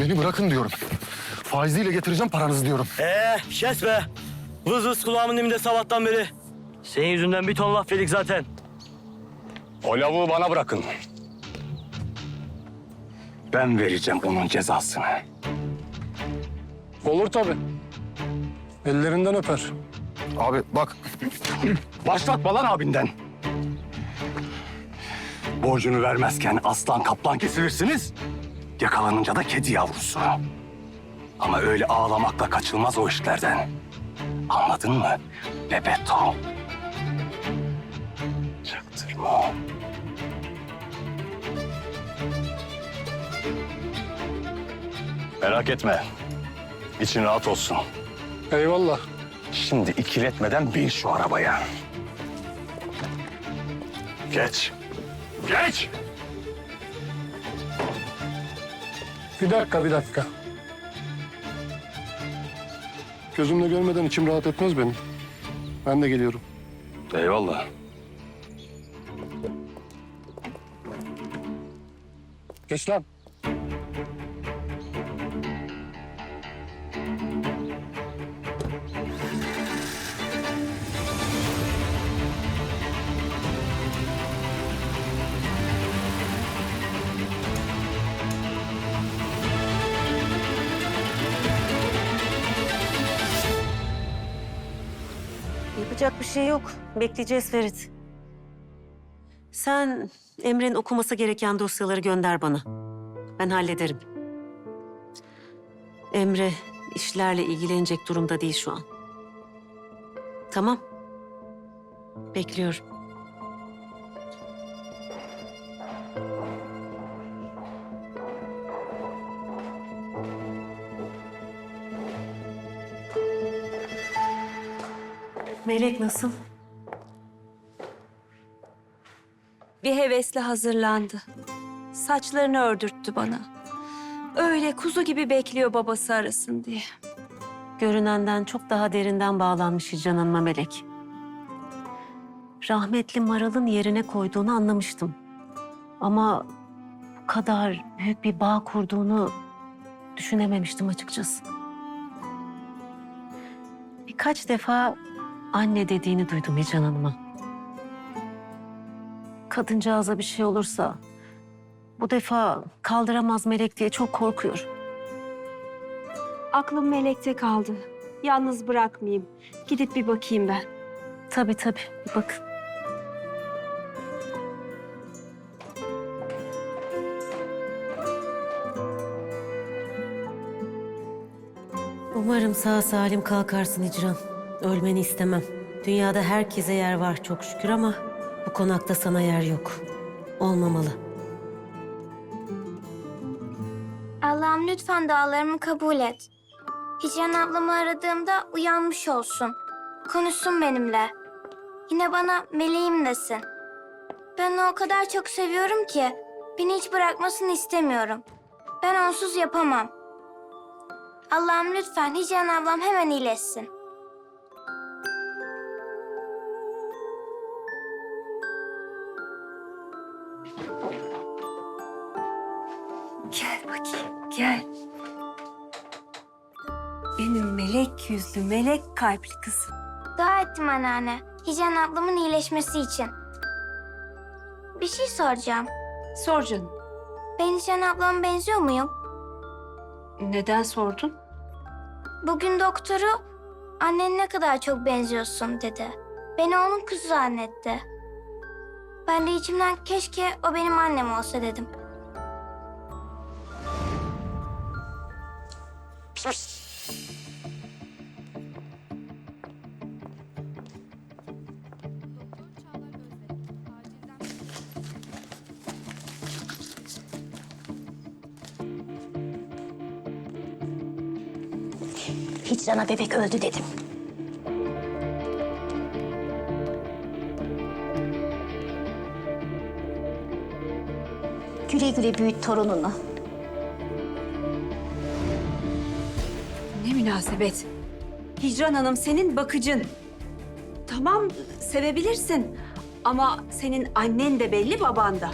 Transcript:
Beni bırakın diyorum. Faiziyle getireceğim paranızı diyorum. Ee, kes be. Vız vız kulağımın dibinde sabahtan beri. Senin yüzünden bir ton laf yedik zaten. O lavuğu bana bırakın. Ben vereceğim onun cezasını. Olur tabii. Ellerinden öper. Abi bak Başlatma lan abinden. Borcunu vermezken aslan kaplan kesilirsiniz. Yakalanınca da kedi yavrusu. Ama öyle ağlamakla kaçılmaz o işlerden. Anladın mı? Bebeto. Çaktırma. Merak etme. İçin rahat olsun. Eyvallah. Şimdi ikiletmeden bin şu arabaya. Geç. Geç. Bir dakika, bir dakika. Gözümle görmeden içim rahat etmez benim. Ben de geliyorum. Eyvallah. Geç lan. Yapacak bir şey yok. Bekleyeceğiz Ferit. Sen Emre'nin okuması gereken dosyaları gönder bana. Ben hallederim. Emre işlerle ilgilenecek durumda değil şu an. Tamam. Bekliyorum. Melek nasıl? Bir hevesle hazırlandı. Saçlarını ördürttü bana. Öyle kuzu gibi bekliyor babası arasın diye. Görünenden çok daha derinden bağlanmış Hicran Hanım'a Melek. Rahmetli Maral'ın yerine koyduğunu anlamıştım. Ama bu kadar büyük bir bağ kurduğunu düşünememiştim açıkçası. Birkaç defa anne dediğini duydum Hicran Hanım'a. Kadıncağıza bir şey olursa bu defa kaldıramaz Melek diye çok korkuyorum. Aklım melekte kaldı. Yalnız bırakmayayım. Gidip bir bakayım ben. Tabii tabii. Bir bakın. Umarım sağ salim kalkarsın Hicran. Ölmeni istemem. Dünyada herkese yer var çok şükür ama bu konakta sana yer yok. Olmamalı. Allah'ım lütfen dualarımı kabul et. Hicran ablamı aradığımda uyanmış olsun. Konuşsun benimle. Yine bana meleğim desin. Ben onu o kadar çok seviyorum ki beni hiç bırakmasını istemiyorum. Ben onsuz yapamam. Allah'ım lütfen Hicran ablam hemen iyileşsin. Bakayım, gel. Benim melek yüzlü, melek kalpli kızım. Dua ettim anneanne. Hicran ablamın iyileşmesi için. Bir şey soracağım. Sor canım. Ben Hicran ablama benziyor muyum? Neden sordun? Bugün doktoru annen ne kadar çok benziyorsun dedi. Beni onun kızı zannetti. Ben de içimden keşke o benim annem olsa dedim. Hicrana bebek öldü dedim. Güle güle büyüt torununu. Ne münasebet. Hicran Hanım senin bakıcın. Tamam sevebilirsin ama senin annen de belli baban da.